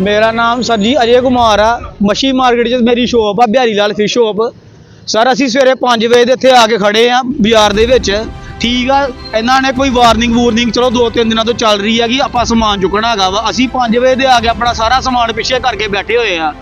ਮੇਰਾ ਨਾਮ ਸਰ ਜੀ ਅਜੇ ਕੁਮਾਰ ਆ। ਮੱਛੀ ਮਾਰਕੀਟ 'ਚ ਮੇਰੀ ਸ਼ੋਪ ਆ Bihari Lal fish shop sir, ਅਸੀਂ ਸਵੇਰੇ 5 ਵਜੇ ਦੇ ਇੱਥੇ ਆ ਕੇ ਖੜੇ ਆ ਬਾਜ਼ਾਰ ਦੇ ਵਿੱਚ। ਠੀਕ ਆ, ਇਹਨਾਂ ਨੇ ਕੋਈ ਵਾਰਨਿੰਗ ਵੂਰਨਿੰਗ ਚਲੋ ਦੋ ਤਿੰਨ ਦਿਨਾਂ ਤੋਂ ਚੱਲ ਰਹੀ ਹੈਗੀ ਆਪਾਂ ਸਮਾਨ ਚੁੱਕਣਾ ਹੈਗਾ ਵਾ। ਅਸੀਂ 5 ਵਜੇ ਦੇ ਆ ਕੇ ਆਪਣਾ ਸਾਰਾ ਸਮਾਨ ਪਿੱਛੇ ਕਰਕੇ ਬੈਠੇ ਹੋਏ ਆ।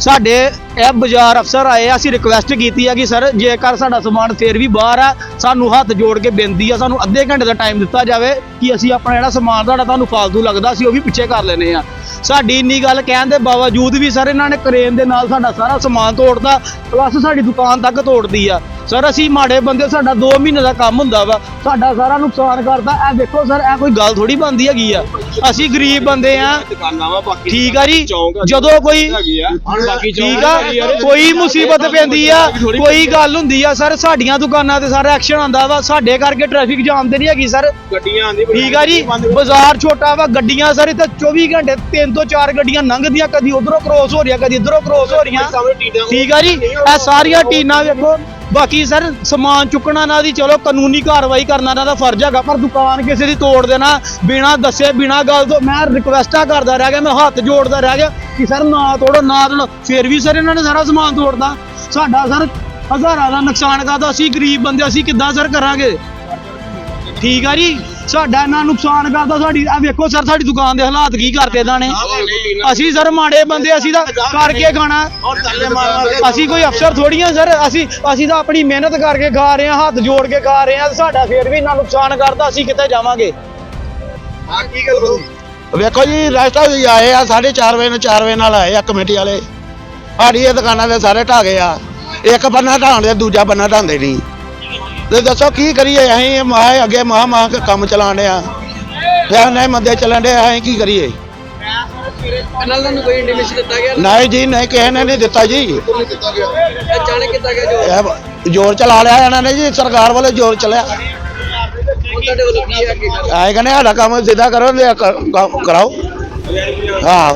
ਸਾਡੇ ਇਹ ਬਾਜ਼ਾਰ ਅਫਸਰ ਆਏ ਆ, ਅਸੀਂ ਰਿਕੁਐਸਟ ਕੀਤੀ ਆ ਕਿ ਸਰ, ਜੇਕਰ ਸਾਡਾ ਸਮਾਨ ਫੇਰ ਵੀ ਬਾਹਰ ਆ, ਸਾਨੂੰ ਹੱਥ ਜੋੜ ਕੇ ਬੇਨਤੀ ਆ, ਸਾਨੂੰ ਅੱਧੇ ਘੰਟੇ ਦਾ ਟਾਈਮ ਦਿੱਤਾ ਜਾਵੇ ਕਿ ਅਸੀਂ ਆਪਣਾ ਜਿਹੜਾ ਸਮਾਨ ਸਾਡਾ ਤੁਹਾਨੂੰ ਫਾਲਤੂ ਲੱਗਦਾ, ਅਸੀਂ ਉਹ ਵੀ ਪਿੱਛੇ ਕਰ ਲੈਨੇ ਆ। ਸਾਡੀ ਇੰਨੀ ਗੱਲ ਕਹਿਣ ਦੇ ਬਾਵਜੂਦ ਵੀ ਸਰ, ਇਹਨਾਂ ਨੇ ਕਰੇਨ ਦੇ ਨਾਲ ਸਾਡਾ ਸਾਰਾ ਸਮਾਨ ਤੋੜਦਾ ਪਲੱਸ ਸਾਡੀ ਦੁਕਾਨ ਤੱਕ ਤੋੜਦੀ ਆ। ਸਰ ਅਸੀਂ ਮਾੜੇ ਬੰਦੇ ਸਾਡਾ 2 ਮਹੀਨੇ ਦਾ ਕੰਮ ਹੁੰਦਾ ਵਾ। ਸਾਡਾ ਸਾਰਾ ਨੁਕਸਾਨ ਕਰਦਾ ਇਹ ਦੇਖੋ ਸਰ ਇਹ ਕੋਈ ਗੱਲ ਥੋੜੀ ਬੰਦੀ ਹੈਗੀ ਆ। ਅਸੀਂ ਗਰੀਬ ਬੰਦੇ ਆ। ਦੁਕਾਨਾਂ ਵਾ ਬਾਕੀ ਠੀਕ ਆ ਜੀ। ਚੌਂਕ ਆ। ਜਦੋਂ ਕੋਈ ਹੈਗੀ ਆ। ਬਾਕੀ ਠੀਕ ਆ। ਕੋਈ ਮੁਸੀਬਤ ਪੈਂਦੀ ਆ। ਕੋਈ ਗੱਲ ਹੁੰਦੀ ਆ ਸਰ ਸਾਡੀਆਂ ਦੁਕਾਨਾਂ ਤੇ ਸਾਰਾ ਐਕਸ਼ਨ ਆਂਦਾ ਵਾ। ਸਾਡੇ ਕਰਕੇ ਟ੍ਰੈਫਿਕ ਜਾਮ ਤੇ ਨਹੀਂ ਹੈਗੀ ਸਰ। ਗੱਡੀਆਂ ਆਂਦੀ ਠੀਕ ਆ ਜੀ। ਬਾਜ਼ਾਰ ਛੋਟਾ ਵਾ। ਗੱਡੀਆਂ ਸਰ ਇੱਥੇ 24 ਘੰਟੇ ਤਿੰਨ ਤੋਂ ਚਾਰ ਗੱਡੀਆਂ ਲੰਘਦੀਆਂ। ਕਦੀ ਉਧਰੋਂ ਕ੍ਰੋਸ ਹੋ ਰਹੀਆਂ ਕਦੀ ਇਧਰੋਂ ਕ੍ਰੋਸ ਹੋ ਰਹੀਆਂ। ਠੀਕ ਆ ਜੀ। ਇਹ ਸਾਰੀਆਂ ਟੀਨਾਂ ਵੇਖੋ। ਬਾਕੀ ਸਰ, ਸਮਾਨ ਚੁੱਕਣਾ ਨਾ ਦੀ ਚਲੋ ਕਾਨੂੰਨੀ ਕਾਰਵਾਈ ਕਰਨਾ ਇਹਨਾਂ ਦਾ ਫਰਜ਼ ਹੈਗਾ, ਪਰ ਦੁਕਾਨ ਕਿਸੇ ਦੀ ਤੋੜ ਦੇਣਾ, ਬਿਨਾ ਦੱਸੇ, ਬਿਨਾ ਗੱਲ ਤੋਂ, ਮੈਂ ਰਿਕਵੈਸਟਾਂ ਕਰਦਾ ਰਹਿ ਗਿਆ, ਮੈਂ ਹੱਥ ਜੋੜਦਾ ਰਹਿ ਗਿਆ ਕਿ ਸਰ ਨਾ ਤੋੜੋ ਨਾ ਤੋੜੋ, ਫਿਰ ਵੀ ਸਰ ਇਹਨਾਂ ਨੇ ਸਾਰਾ ਸਮਾਨ ਤੋੜਦਾ ਸਾਡਾ ਸਰ ਹਜ਼ਾਰਾਂ ਦਾ ਨੁਕਸਾਨ ਕਰਦਾ, ਅਸੀਂ ਗਰੀਬ ਬੰਦੇ, ਅਸੀਂ ਕਿੱਦਾਂ ਸਰ ਕਰਾਂਗੇ? ਠੀਕ ਆ ਜੀ? ਸਾਡਾ ਇੰਨਾ ਨੁਕਸਾਨ ਕਰਦਾ ਸਾਡੀ ਆ ਵੇਖੋ ਸਰ ਸਾਡੀ ਦੁਕਾਨ ਦੇ ਹਾਲਾਤ ਕੀ ਕਰਤੇ ਇਹਨਾਂ ਨੇ? ਅਸੀਂ ਸਰ ਮਾੜੇ ਬੰਦੇ ਅਸੀਂ ਤਾਂ ਕਰਕੇ ਖਾਣਾ। ਅਸੀਂ ਕੋਈ ਅਫਸਰ ਥੋੜੀ ਆ ਸਰ ਅਸੀਂ ਅਸੀਂ ਤਾਂ ਆਪਣੀ ਮਿਹਨਤ ਕਰਕੇ ਖਾ ਰਹੇ ਹਾਂ ਹੱਥ ਜੋੜ ਕੇ ਖਾ ਰਹੇ ਹਾਂ ਸਾਡਾ ਫੇਰ ਵੀ ਇੰਨਾ ਨੁਕਸਾਨ ਕਰਦਾ ਅਸੀਂ ਕਿੱਥੇ ਜਾਵਾਂਗੇ? ਵੇਖੋ ਜੀ ਰੈਸਟਾ ਵੀ ਆਏ ਆ 4:30 ਵਜੇ ਨੂੰ 4 ਵਜੇ ਨਾਲ ਆਏ ਆ ਕਮੇਟੀ ਵਾਲੇ। ਸਾਡੀ ਇਹ ਦੁਕਾਨਾਂ ਦੇ ਸਾਰੇ ਢਾਹ ਗਏ ਆ। ਇੱਕ ਬੰਨਾ ਢਾਉਂਦੇ ਦੂਜਾ ਬੰਨਾ ਢਾਉਂਦੇ ਨਹੀਂ। ਤੇ ਦੱਸੋ ਕੀ ਕਰੀਏ? ਅਸੀਂ ਮਾਹ ਅੱਗੇ ਮਾਹ ਮਾਹ ਕੇ ਕੰਮ ਚਲਾਉਂਦੇ ਆ ਫਿਰ ਨਹੀਂ ਮੰਦੇ ਚੱਲਣ ਦੇ ਅਸੀਂ ਕੀ ਕਰੀਏ? ਇਹਨਾਂ ਨੂੰ ਕੋਈ ਇੰਟੀਮੇਸ਼ਨ ਦਿੱਤਾ ਗਿਆ? ਨਹੀਂ ਜੀ ਨਹੀਂ ਕਿਸੇ ਨੇ ਨਹੀਂ ਦਿੱਤਾ ਜੀ। ਅਚਾਨਕ ਕੀਤਾ ਗਿਆ ਜੋ ਇਹ ਜ਼ੋਰ ਚਲਾ ਲਿਆ ਇਹਨਾਂ ਨੇ ਜੀ ਸਰਕਾਰ ਵੱਲੋਂ ਜ਼ੋਰ ਚਲਿਆ। ਤੁਹਾਡੇ ਵੱਲੋਂ ਕੀ ਹੈ ਕਿ ਆਏ ਕਹਿੰਦੇ ਸਾਡਾ ਕੰਮ ਸਿੱਧਾ ਕਰੋ ਤੇ ਕਰਾਓ। ਹਾਂ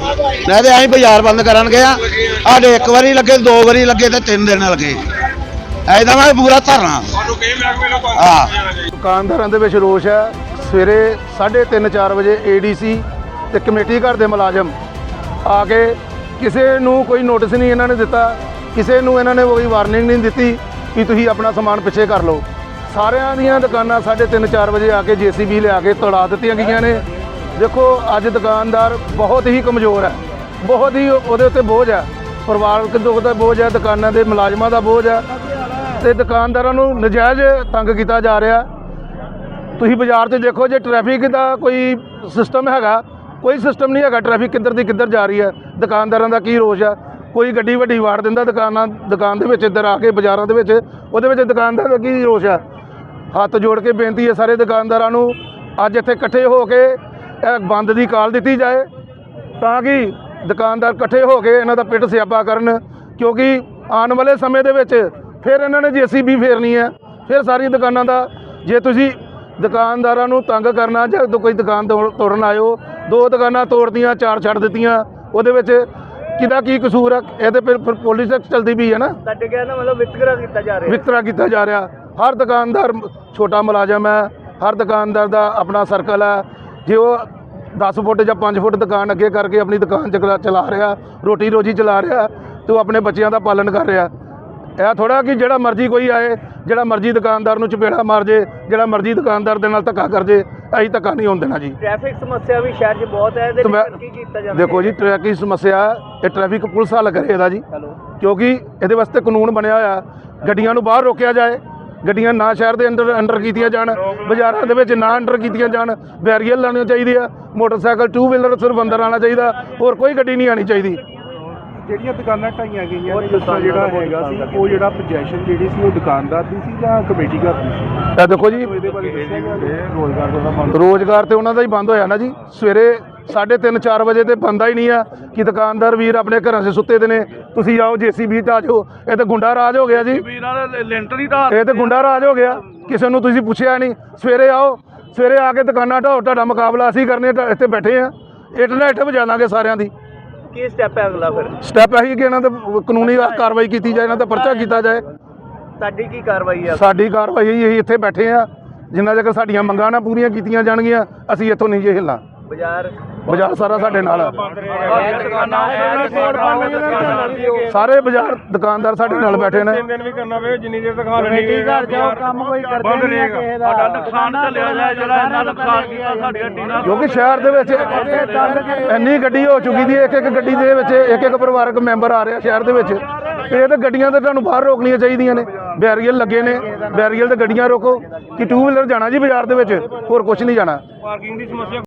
ਨਹੀਂ ਤੇ ਅਸੀਂ ਬਾਜ਼ਾਰ ਬੰਦ ਕਰਨਗੇ ਆ ਸਾਡੇ ਇੱਕ ਵਾਰੀ ਲੱਗੇ ਦੋ ਵਾਰੀ ਲੱਗੇ ਤੇ ਤਿੰਨ ਦਿਨ ਲੱਗੇ। ਐਦਾਂ ਮੈਂ ਪੂਰਾ ਧਰਨਾ। ਹਾਂ। ਦੁਕਾਨਦਾਰਾਂ ਦੇ ਵਿੱਚ ਰੋਸ਼ ਹੈ। ਸਵੇਰੇ 3:30 4 ਵਜੇ ਏਡੀਸੀ ਤੇ ਕਮੇਟੀ ਘਰ ਦੇ ਮੁਲਾਜ਼ਮ ਆ ਕੇ ਕਿਸੇ ਨੂੰ ਕੋਈ ਨੋਟਿਸ ਨਹੀਂ ਇਹਨਾਂ ਨੇ ਦਿੱਤਾ, ਕਿਸੇ ਨੂੰ ਇਹਨਾਂ ਨੇ ਕੋਈ ਵਾਰਨਿੰਗ ਨਹੀਂ ਦਿੱਤੀ ਕਿ ਤੁਸੀਂ ਆਪਣਾ ਸਮਾਨ ਪਿੱਛੇ ਕਰ ਲਓ। ਸਾਰਿਆਂ ਦੀਆਂ ਦੁਕਾਨਾਂ 3:30 4 ਵਜੇ ਆ ਕੇ ਜੀਸੀਬੀ ਲਿਆ ਕੇ ਤੜਾ ਦਿੱਤੀਆਂ ਗਈਆਂ ਨੇ। ਦੇਖੋ, ਅੱਜ ਦੁਕਾਨਦਾਰ ਬਹੁਤ ਹੀ ਕਮਜ਼ੋਰ ਹੈ। ਬਹੁਤ ਹੀ ਉਹਦੇ ਉੱਤੇ ਬੋਝ ਹੈ। ਪਰਿਵਾਰਕ ਦੁੱਖ ਦਾ ਬੋਝ ਹੈ, ਦੁਕਾਨਾਂ ਦੇ ਮੁਲਾਜ਼ਮਾਂ ਦਾ ਬੋਝ ਹੈ। ਤੇ ਦੁਕਾਨਦਾਰਾਂ ਨੂੰ ਨਜਾਇਜ਼ ਤੰਗ ਕੀਤਾ ਜਾ ਰਿਹਾ। ਤੁਸੀਂ ਬਾਜ਼ਾਰ 'ਚ ਦੇਖੋ, ਜੇ ਟ੍ਰੈਫਿਕ ਦਾ ਕੋਈ ਸਿਸਟਮ ਹੈਗਾ, ਕੋਈ ਸਿਸਟਮ ਨਹੀਂ ਹੈਗਾ ਟ੍ਰੈਫਿਕ ਕਿੱਧਰ ਦੀ ਕਿੱਧਰ ਜਾ ਰਹੀ ਹੈ। ਦੁਕਾਨਦਾਰਾਂ ਦਾ ਕੀ ਰੋਸ਼ ਆ ਕੋਈ ਗੱਡੀ ਵੱਡੀ ਵਾੜ ਦਿੰਦਾ ਦੁਕਾਨਾਂ, ਦੁਕਾਨ ਦੇ ਵਿੱਚ ਇੱਧਰ ਆ ਕੇ ਬਾਜ਼ਾਰਾਂ ਦੇ ਵਿੱਚ, ਉਹਦੇ ਵਿੱਚ ਦੁਕਾਨਦਾਰ ਦਾ ਕੀ ਰੋਸ਼ ਆ ਹੱਥ ਜੋੜ ਕੇ ਬੇਨਤੀ ਹੈ ਸਾਰੇ ਦੁਕਾਨਦਾਰਾਂ ਨੂੰ, ਅੱਜ ਇੱਥੇ ਇਕੱਠੇ ਹੋ ਕੇ ਇਹ ਬੰਦ ਦੀ ਕਾਲ ਦਿੱਤੀ ਜਾਏ, ਤਾਂ ਕਿ ਦੁਕਾਨਦਾਰ ਇਕੱਠੇ ਹੋ ਕੇ ਇਹਨਾਂ ਦਾ ਪਿੱਟ ਸਿਆਪਾ ਕਰਨ, ਕਿਉਂਕਿ ਆਉਣ ਵਾਲੇ ਸਮੇਂ ਦੇ ਵਿੱਚ ਫਿਰ ਇਹਨਾਂ ਨੇ ਜੀਸੀਬੀ ਫੇਰਨੀ ਹੈ ਫਿਰ ਸਾਰੀ ਦੁਕਾਨਾਂ ਦਾ ਜੇ ਤੁਸੀਂ ਦੁਕਾਨਦਾਰਾਂ ਨੂੰ ਤੰਗ ਕਰਨਾ ਜਾਂ ਕੋਈ ਦੁਕਾਨ ਤੋੜ- ਤੋੜਨ ਆਇਓ ਦੋ ਦੁਕਾਨਾਂ ਤੋੜਦੀਆਂ ਚਾਰ ਛੱਡ ਦਿੱਤੀਆਂ ਉਹਦੇ ਵਿੱਚ ਕਿਹਦਾ ਕੀ ਕਸੂਰ ਹੈ? ਇਹ ਤੇ ਫਿਰ ਪੁਲਿਸ ਐਕਟ ਚਲਦੀ ਵੀ ਹੈ ਨਾ। ਕਹਿਣ ਦਾ ਮਤਲਬ ਵਿਤਕਰਾ ਕੀਤਾ ਜਾ ਵਿਤਕਰਾ ਕੀਤਾ ਜਾ ਰਿਹਾ। ਹਰ ਦੁਕਾਨਦਾਰ ਛੋਟਾ ਮੁਲਾਜ਼ਮ ਹੈ ਹਰ ਦੁਕਾਨਦਾਰ ਦਾ ਆਪਣਾ ਸਰਕਲ ਹੈ। ਜੇ ਉਹ 10 ਫੁੱਟ ਜਾਂ 5 ਫੁੱਟ ਦੁਕਾਨ ਅੱਗੇ ਕਰਕੇ ਆਪਣੀ ਦੁਕਾਨ ਚਲਾ ਰਿਹਾ ਰੋਟੀ ਰੋਜੀ ਚਲਾ ਰਿਹਾ ਤੇ ਉਹ ਆਪਣੇ ਬੱਚਿਆਂ ਦਾ ਪਾਲਣ ਕਰ ਰਿਹਾ। ਇਹ ਥੋੜਾ ਕਿ ਜਿਹੜਾ ਮਰਜ਼ੀ ਕੋਈ ਆਏ ਜਿਹੜਾ ਮਰਜ਼ੀ ਦੁਕਾਨਦਾਰ ਨੂੰ ਚਪੇੜਾ ਮਾਰ ਜੇ ਜਿਹੜਾ ਮਰਜ਼ੀ ਦੁਕਾਨਦਾਰ ਦੇ ਨਾਲ ਧੱਕਾ ਕਰ ਜੇ ਅਸੀਂ ਧੱਕਾ ਨਹੀਂ ਹੋਣ ਦੇਣਾ ਜੀ। ਟ੍ਰੈਫਿਕ ਸਮੱਸਿਆ ਵੀ ਸ਼ਹਿਰ 'ਚ ਬਹੁਤ ਹੈ ਇਹਦੇ ਕੀ ਕੀਤਾ ਦੇਖੋ ਜੀ ਟ੍ਰੈਫਿਕ ਸਮੱਸਿਆ ਇਹ ਟ੍ਰੈਫਿਕ ਪੁਲਿਸ ਹੱਲ ਕਰੇ ਇਹਦਾ ਜੀ। ਕਿਉਂਕਿ ਇਹਦੇ ਵਾਸਤੇ ਕਾਨੂੰਨ ਬਣਿਆ ਹੋਇਆ ਗੱਡੀਆਂ ਨੂੰ ਬਾਹਰ ਰੋਕਿਆ ਜਾਏ ਗੱਡੀਆਂ ਨਾ ਸ਼ਹਿਰ ਦੇ ਅੰਦਰ ਅੰਡਰ ਕੀਤੀਆਂ ਜਾਣ ਬਾਜ਼ਾਰਾਂ ਦੇ ਵਿੱਚ ਨਾ ਅੰਡਰ ਕੀਤੀਆਂ ਜਾਣ ਬੈਰੀਅਰ ਲਾਉਣੇ ਚਾਹੀਦੇ ਆ ਮੋਟਰਸਾਈਕਲ ਟੂ ਵੀਲਰ ਸਿਰਫ ਅੰਦਰ ਆਉਣਾ ਚਾਹੀਦਾ ਹੋਰ ਕੋਈ ਗੱਡੀ ਨਹੀਂ ਆਣੀ ਚਾਹੀਦੀ। ਜਿਹੜੀਆਂ ਦੁਕਾਨਾਂ ਢਾਈਆਂ ਗਈਆਂ ਨੇ ਜਿਹੜਾ ਹੈਗਾ ਸੀ ਉਹ ਜਿਹੜਾ ਪੋਜੀਸ਼ਨ ਜਿਹੜੀ ਸੀ ਉਹ ਦੁਕਾਨਦਾਰ ਦੀ ਸੀ ਜਾਂ ਕਮੇਟੀ ਘਰ ਦੀ ਸੀ? ਇਹ ਦੇਖੋ ਜੀ ਇਹਦੇ ਬਾਰੇ ਦੱਸਿਆ ਗਿਆ ਕਿ ਰੋਜ਼ਗਾਰ ਦਾ ਬੰਦ ਰੋਜ਼ਗਾਰ ਤੇ ਉਹਨਾਂ ਦਾ ਹੀ ਬੰਦ ਹੋਇਆ ਨਾ ਜੀ। ਸਵੇਰੇ 3:30 4 ਵਜੇ ਤੇ ਬੰਦਾ ਹੀ ਨਹੀਂ ਆ ਕਿ ਦੁਕਾਨਦਾਰ ਵੀਰ ਆਪਣੇ ਘਰਾਂ 'ਚ ਸੁੱਤੇ ਦੇ ਨੇ। ਤੁਸੀਂ ਆਓ ਜੀਸੀਬੀ ਤੇ ਆ ਜਾਓ। ਇਹ ਤਾਂ ਗੁੰਡਾ ਰਾਜ ਹੋ ਗਿਆ ਜੀ। ਲੈਂਟਰ ਹੀ ਇਹ ਤੇ ਗੁੰਡਾ ਰਾਜ ਹੋ ਗਿਆ। ਕਿਸੇ ਨੂੰ ਤੁਸੀਂ ਪੁੱਛਿਆ ਨਹੀਂ। ਸਵੇਰੇ ਆਓ ਸਵੇਰੇ ਆ ਕੇ ਦੁਕਾਨਾਂ ਢਾਓ ਤੁਹਾਡਾ ਮੁਕਾਬਲਾ ਅਸੀਂ ਕਰਨੇ ਇੱਥੇ ਬੈਠੇ ਆ। ਇੱਟ ਨਾਲ ਇੱਟ ਵਜਾ ਦਾਂਗੇ ਸਾਰਿਆਂ ਦੀ। ਕੀ ਸਟੈਪ ਹੈ ਅਗਲਾ ਫਿਰ? ਸਟੈਪ ਇਹੀ ਕਿ ਇਹਨਾਂ ਤੇ ਕਾਨੂੰਨੀ ਕਾਰਵਾਈ ਕੀਤੀ ਜਾਏ ਇਹਨਾਂ ਤੇ ਪਰਚਾ ਕੀਤਾ ਜਾਏ। ਤੁਹਾਡੀ ਕੀ ਕਾਰਵਾਈ ਹੈ? ਸਾਡੀ ਕਾਰਵਾਈ ਇਹੀ ਅਸੀਂ ਇੱਥੇ ਬੈਠੇ ਆ ਜਿੰਨਾ ਚਿਰ ਸਾਡੀਆਂ ਮੰਗਾਂ ਨਾ ਪੂਰੀਆਂ ਕੀਤੀਆਂ ਜਾਣਗੀਆਂ ਅਸੀਂ ਇੱਥੋਂ ਨਹੀਂ ਜੇ ਹਿੱਲਾਂ ਬਾਜ਼ਾਰ ਬਾਜ਼ਾਰ ਸਾਰਾ ਸਾਡੇ ਨਾਲ ਆ। ਸਾਰੇ ਬਾਜ਼ਾਰ ਦੁਕਾਨਦਾਰ ਸਾਡੇ ਨਾਲ ਬੈਠੇ ਨੇ। ਦਿਨ ਵੀ ਕਰਨਾ ਵੇ ਜਿੰਨੀ ਦੇਰ ਤੱਕ ਹਾਲ ਨਹੀਂ ਘਰ ਜਾਓ ਕੰਮ ਕੋਈ ਕਰਦੇ ਬੰਦ ਰਹੇਗਾ। ਸਾਡਾ ਨੁਕਸਾਨ ਚੱਲਿਆ ਜਾਏ ਜਿਹੜਾ ਇਹਨਾਂ ਨੁਕਸਾਨ ਕੀਤਾ ਸਾਡੀਆਂ ਟੀਨਾਂ ਕਿਉਂਕਿ ਸ਼ਹਿਰ ਦੇ ਵਿੱਚ ਇੰਨੀ ਗੱਡੀ ਹੋ ਚੁੱਕੀ ਦੀ ਇੱਕ ਇੱਕ ਗੱਡੀ ਦੇ ਵਿੱਚ ਇੱਕ ਇੱਕ ਪਰਿਵਾਰਕ ਮੈਂਬਰ ਆ ਰਿਹਾ ਸ਼ਹਿਰ ਦੇ ਵਿੱਚ। ਤੇ ਇਹ ਤਾਂ ਗੱਡੀਆਂ ਤਾਂ ਤੁਹਾਨੂੰ ਬਾਹਰ ਰੋਕਣੀਆਂ ਚਾਹੀਦੀਆਂ ਨੇ। ਬੈਰੀਅਰ ਲੱਗੇ ਨੇ। ਬੈਰੀਅਰ ਤੇ ਗੱਡੀਆਂ ਰੋਕੋ। ਕਿ ਟੂ ਵੀਲਰ ਜਾਣਾ ਜੀ ਬਾਜ਼ਾਰ ਦੇ ਵਿੱਚ? ਹੋਰ ਕੁਝ ਨਹੀਂ ਜਾਣਾ। ਪਾਰਕਿੰਗ ਦੀ ਸਮੱਸਿਆ